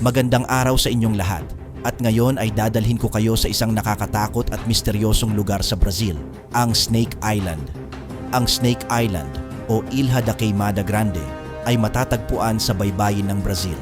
Magandang araw sa inyong lahat. At ngayon ay dadalhin ko kayo sa isang nakakatakot at misteryosong lugar sa Brazil, ang Snake Island. Ang Snake Island o Ilha da Queimada Grande ay matatagpuan sa baybayin ng Brazil.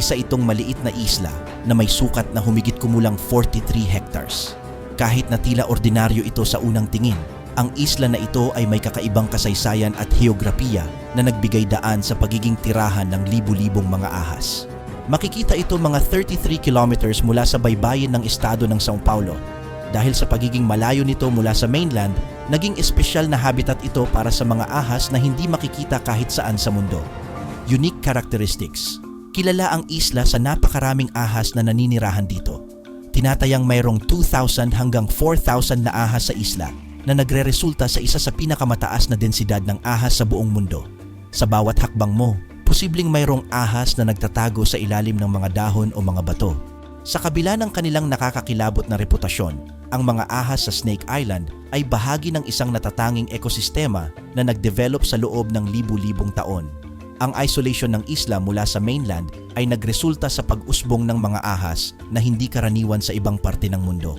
Isa itong maliit na isla na may sukat na humigit kumulang 43 hectares. Kahit na tila ordinaryo ito sa unang tingin, ang isla na ito ay may kakaibang kasaysayan at heograpiya na nagbigay daan sa pagiging tirahan ng libu-libong mga ahas. Makikita ito mga 33 kilometers mula sa baybayin ng estado ng São Paulo. Dahil sa pagiging malayo nito mula sa mainland, naging espesyal na habitat ito para sa mga ahas na hindi makikita kahit saan sa mundo. Unique characteristics. Kilala ang isla sa napakaraming ahas na naninirahan dito. Tinatayang mayroong 2,000 hanggang 4,000 na ahas sa isla na nagre-resulta sa isa sa pinakamataas na densidad ng ahas sa buong mundo. Sa bawat hakbang mo, posibleng mayroong ahas na nagtatago sa ilalim ng mga dahon o mga bato. Sa kabila ng kanilang nakakakilabot na reputasyon, ang mga ahas sa Snake Island ay bahagi ng isang natatanging ekosistema na nagdevelop sa loob ng libu-libong taon. Ang isolation ng isla mula sa mainland ay nagresulta sa pag-usbong ng mga ahas na hindi karaniwan sa ibang parte ng mundo.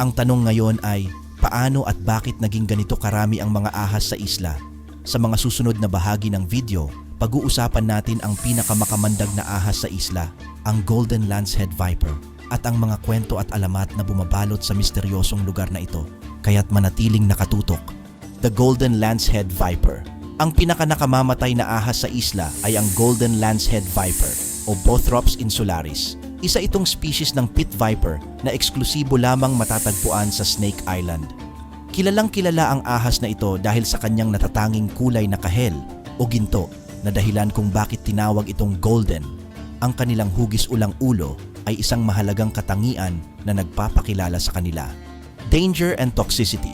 Ang tanong ngayon ay, paano at bakit naging ganito karami ang mga ahas sa isla? Sa mga susunod na bahagi ng video, pag-uusapan natin ang pinakamakamandag na ahas sa isla, ang Golden Lancehead Viper, at ang mga kwento at alamat na bumabalot sa misteryosong lugar na ito, kaya't manatiling nakatutok. The Golden Lancehead Viper Ang pinakanakamamatay na ahas sa isla ay ang Golden Lancehead Viper o Bothrops insularis. Isa itong species ng pit viper na eksklusibo lamang matatagpuan sa Snake Island. Kilalang kilala ang ahas na ito dahil sa kanyang natatanging kulay na kahel o ginto na dahilan kung bakit tinawag itong golden. Ang kanilang hugis ulang ulo ay isang mahalagang katangian na nagpapakilala sa kanila. Danger and toxicity.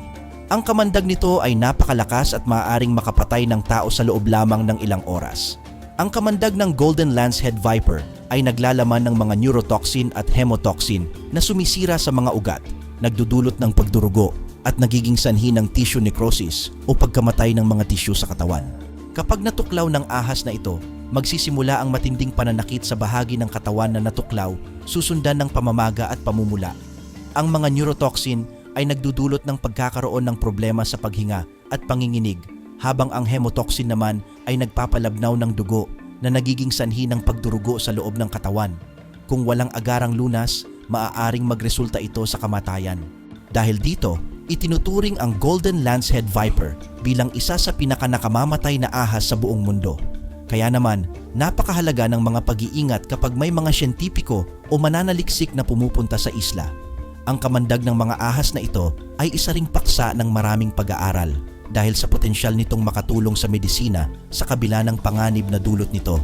Ang kamandag nito ay napakalakas at maaaring makapatay ng tao sa loob lamang ng ilang oras. Ang kamandag ng Golden Lancehead Viper ay naglalaman ng mga neurotoxin at hemotoxin na sumisira sa mga ugat, nagdudulot ng pagdurugo at nagiging sanhi ng tissue necrosis o pagkamatay ng mga tissue sa katawan. Kapag natuklaw ng ahas na ito, magsisimula ang matinding pananakit sa bahagi ng katawan na natuklaw susundan ng pamamaga at pamumula. Ang mga neurotoxin ay nagdudulot ng pagkakaroon ng problema sa paghinga at panginginig habang ang hemotoxin naman ay nagpapalabnaw ng dugo na nagiging sanhi ng pagdurugo sa loob ng katawan. Kung walang agarang lunas, maaaring magresulta ito sa kamatayan. Dahil dito, itinuturing ang Golden Lancehead Viper bilang isa sa pinakanakamamatay na ahas sa buong mundo. Kaya naman, napakahalaga ng mga pag-iingat kapag may mga siyentipiko o mananaliksik na pumupunta sa isla. Ang kamandag ng mga ahas na ito ay isa ring paksa ng maraming pag-aaral dahil sa potensyal nitong makatulong sa medisina sa kabila ng panganib na dulot nito